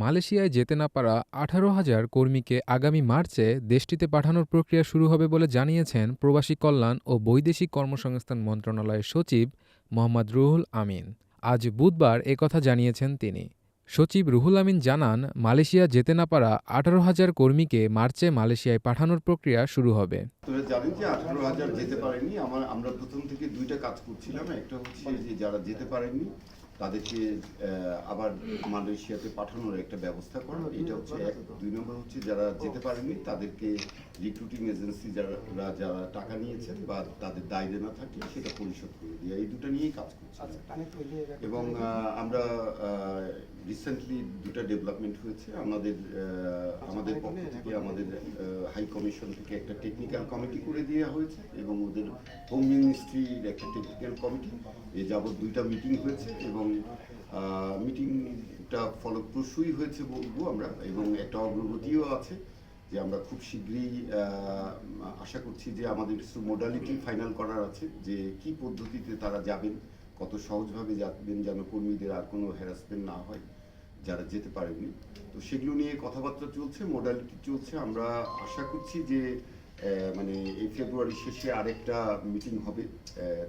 মালয়েশিয়ায় যেতে না পারা আঠারো হাজার কর্মীকে আগামী মার্চে দেশটিতে পাঠানোর প্রক্রিয়া শুরু হবে বলে জানিয়েছেন প্রবাসী কল্যাণ ও বৈদেশিক কর্মসংস্থান মন্ত্রণালয়ের সচিব মোহাম্মদ রুহুল আমিন। আজ বুধবার একথা জানিয়েছেন তিনি। সচিব রুহুল আমিন জানান, মালয়েশিয়া যেতে না পারা আঠারো হাজার কর্মীকে মার্চে মালয়েশিয়ায় পাঠানোর প্রক্রিয়া শুরু হবে। জানেন যে আঠারো হাজার যেতে পারেনি, আমার প্রথম থেকে দুইটা কাজ করছিলাম, একটা হচ্ছে যে যারা যেতে পারেননি তাদেরকে আহ, আবার মালয়েশিয়াতে পাঠানোর একটা ব্যবস্থা করা। এটা হচ্ছে এক। দুই নম্বর হচ্ছে যারা যেতে পারেনি তাদেরকে রিক্রুটিং এজেন্সি যারা যারা টাকা নিয়েছেন বা তাদের দায় দেনা থাকে সেটা পরিশোধ করে দেওয়া এই দুটো নিয়েই কাজ করছিলাম এবং আমরা রিসেন্টলি দুটো ডেভেলপমেন্ট হয়েছে। আমাদের আহ, আমাদের পক্ষ থেকে আমাদের হাই কমিশন থেকে একটা টেকনিক্যাল কমিটি করে দেওয়া হয়েছে এবং ওদের হোম মিনিস্ট্রির একটা টেকনিক্যাল কমিটি এ যাবৎ দুইটা মিটিং হয়েছে এবং মিটিংটা ফলপ্রসূই হয়েছে বলব আমরা এবং একটা অগ্রগতিও আছে যে আমরা খুব শীঘ্রই আশা করছি যে আমাদের কিছু মোডালিটি ফাইনাল করার আছে যে কি পদ্ধতিতে তারা যাবেন, কত সহজভাবে যাবেন যেন কর্মীদের আর কোনো হ্যারাসমেন্ট না হয় যারা যেতে পারেনি তো সেগুলো নিয়ে কথাবার্তা চলছে মোডালিটি চলছে। আমরা আশা করছি যে মানে এই ফেব্রুয়ারি শেষে আরেকটা মিটিং হবে।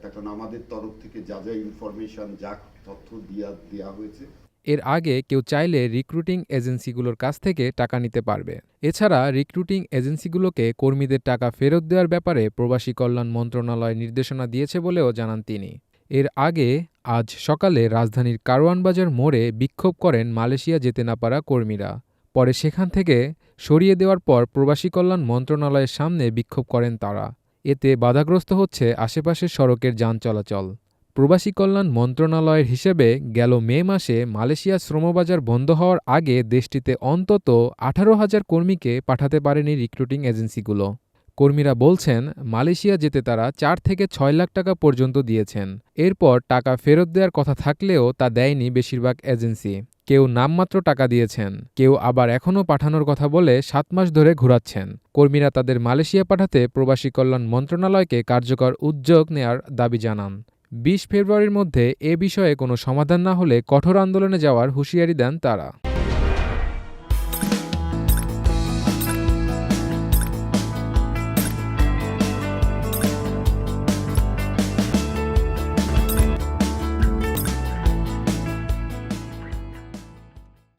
তার কারণ আমাদের তরফ থেকে যা যা ইনফরমেশন যা তথ্য দেওয়া দেওয়া হয়েছে। এর আগে কেউ চাইলে রিক্রুটিং এজেন্সিগুলোর কাছ থেকে টাকা নিতে পারবে। এছাড়া রিক্রুটিং এজেন্সিগুলোকে কর্মীদের টাকা ফেরত দেওয়ার ব্যাপারে প্রবাসী কল্যাণ মন্ত্রণালয় নির্দেশনা দিয়েছে বলেও জানান তিনি। এর আগে আজ সকালে রাজধানীর কারওয়ান বাজার মোড়ে বিক্ষোভ করেন মালয়েশিয়া যেতে না পারা কর্মীরা। পরে সেখান থেকে সরিয়ে দেওয়ার পর প্রবাসী কল্যাণ মন্ত্রণালয়ের সামনে বিক্ষোভ করেন তারা। এতে বাধাগ্রস্ত হচ্ছে আশেপাশের সড়কের যান চলাচল। প্রবাসী কল্যাণ মন্ত্রণালয়ের হিসেবে গেল মে মাসে মালয়েশিয়া শ্রমবাজার বন্ধ হওয়ার আগে দেশটিতে অন্তত আঠারো হাজার কর্মীকে পাঠাতে পারেনি রিক্রুটিং এজেন্সিগুলো। কর্মীরা বলছেন, মালয়েশিয়া যেতে তারা চার থেকে ছয় লাখ টাকা পর্যন্ত দিয়েছেন। এরপর টাকা ফেরত দেওয়ার কথা থাকলেও তা দেয়নি বেশিরভাগ এজেন্সি। কেউ নামমাত্র টাকা দিয়েছেন, কেউ আবার এখনও পাঠানোর কথা বলে সাত মাস ধরে ঘোরাচ্ছেন। কর্মীরা তাদের মালয়েশিয়া পাঠাতে প্রবাসী কল্যাণ মন্ত্রণালয়কে কার্যকর উদ্যোগ নেয়ার দাবি জানান। বিশ ফেব্রুয়ারির মধ্যে এ বিষয়ে কোনো সমাধান না হলে কঠোর আন্দোলনে যাওয়ার হুঁশিয়ারি দেন তারা।